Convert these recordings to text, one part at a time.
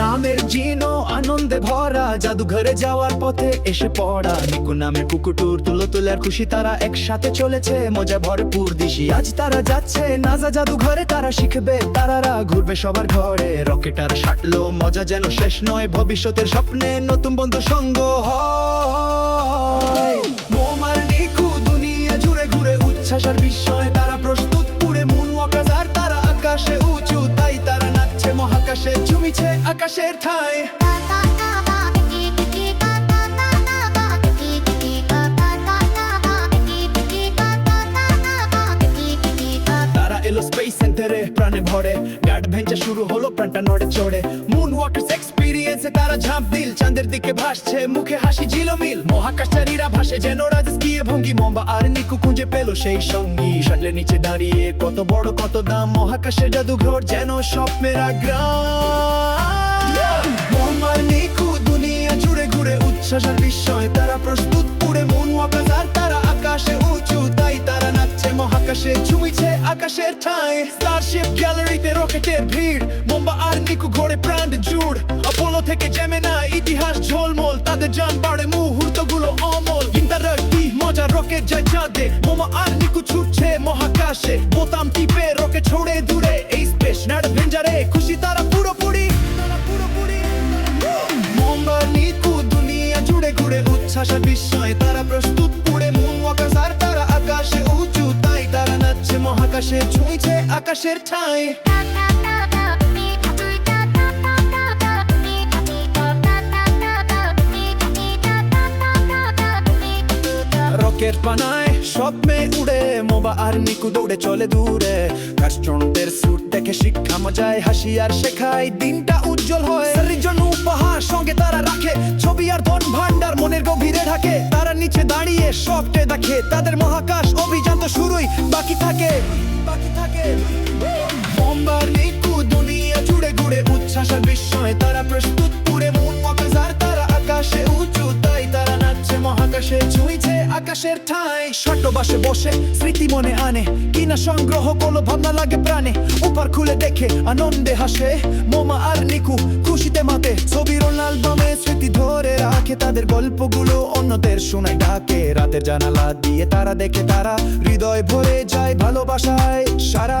নামের জিনো আনন্দে ভরা জাদুঘরে যাওয়ার পথে এসে পড়া নিকু নামের কুকুটুর তুলো তুলার খুশি তারা একসাথে চলেছে, মজা ভরপুর দিশি। আজ তারা যাচ্ছে নাজা জাদুঘরে তারা শিখবে, তারারা ঘুরবে সবার ঘরে। রকেটার সাটলো, মজা যেন শেষ নয়, ভবিষ্যতের স্বপ্নে নতুন বন্ধু সঙ্গ হয়। নাচছে ঝুমিছে আকাশের ঠায় ভেঞ্চে শুরু হলো প্রাণটা নড়ে চড়ে। মুন ওয়াটার্স এক্সপিরিয়েন্সে তারা ঝাঁপ দিল। চাঁদের দিকে ভাসছে মুখে হাসি ঝিলমিল। মহাকাশচারীরা ভাসে যেন রাজস্কিয়ে ভঙ্গি। মম্বা আর নিকু খুঁজে পেল সেই সঙ্গী। সাজলে নিচে দাঁড়িয়ে কত বড় কত দাম। মহাকাশে জাদুঘর যেন স্বপ্নের আগ্রাম মম্বা নিকু দুনিয়া জুড়ে ঘুরে উচ্ছ্বাস আর বিস্ময়। তারা প্রস্তুত মহাকাশে ছুঁইছে আকাশের ঠাঁই। স্টারশিপ গ্যালারিতে রকেটের ভিড়। মোম্বা আর নিকু ঘোরে প্রাণ জুড়। অপোলো থেকে জেমে না ইতিহাস ঝলমল। তাদের জান বাড়ে মুহূর্তগুলো অমল। ইন্টারাক্টি মজা রকেট যায় চাঁদে। আর নিকু ছুটছে মহাকাশে। বোতাম টিপে রকেট ছড়ে দূরে। এই স্পেস অ্যাডভেঞ্চারে খুশি তারা পুরোপুরি। মোম্বা নিকু দুনিয়া জুড়ে ঘুরে। উচ্ছ্বাস বিস্ময় তারা প্রস্তুত মহাকাশে ছুঁইছে আকাশের ঠাঁই। রকেট বানায় স্বপ্নে উড়ে, মোবা আর নিকু দৌড়ে চলে দূরে। কাস্টনদের স্যুট দেখে শিক্ষা মজায়, হাসি আর শেখায়, দিনটা উজ্জ্বল হয়। স্যারের জন্য উপহার সঙ্গে তারা রাখে। ছবি আর ধন ভান্ডার মনের গভীরে ঢাকে। তারা নিচে দাঁড়িয়ে সবটে দেখে। তাদের মহাকাশ অভিযান তো শুরুই। বাকি থাকে বাকি থাকে। বোম্বার নিকু, দুনিয়া জুড়ে ঘুরে উচ্ছ্বাস আর বিস্ময়। তারা প্রস্তুত, পুরে আর তারা আকাশে উঁচু, তাই তারা নাচছে মহাকাশে আকাশের ঠাঁই ছোট বাসে, স্মৃতি মনে আনে। কিনা সংগ্রহ করল ভাবনা লাগে প্রাণে উপর খুলে দেখে আনন্দে হাসে। মোমা আর নিকু খুশিতে মাতে, ছবির অ্যালবামে স্মৃতি ধরে রাখে। তাদের গল্পগুলো অন্যদের শোনায়, ডাকে। রাতের জানালা দিয়ে তারা দেখে তারা হৃদয় ভরে যায় ভালোবাসায় সারা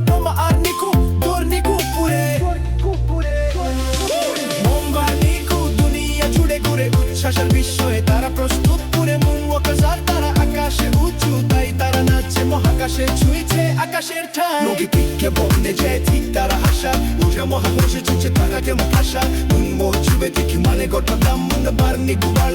উচ্ছ্বাসের বিস্ময়ে তারা প্রস্তুত। পুরে ওয়াকাজার তারা আকাশে উঁচু, তাই তারা নাচছে মহাকাশে, ছুঁয়েছে আকাশের ঠাই। নদীকে বন্ধে যায়, ঠিক তারা হাসা উঠে মহাকাশে ছুঁচে তারা কেমন ভাষা মো ছুবে দেখি মানে গোটা দাম মন বার নিকু বার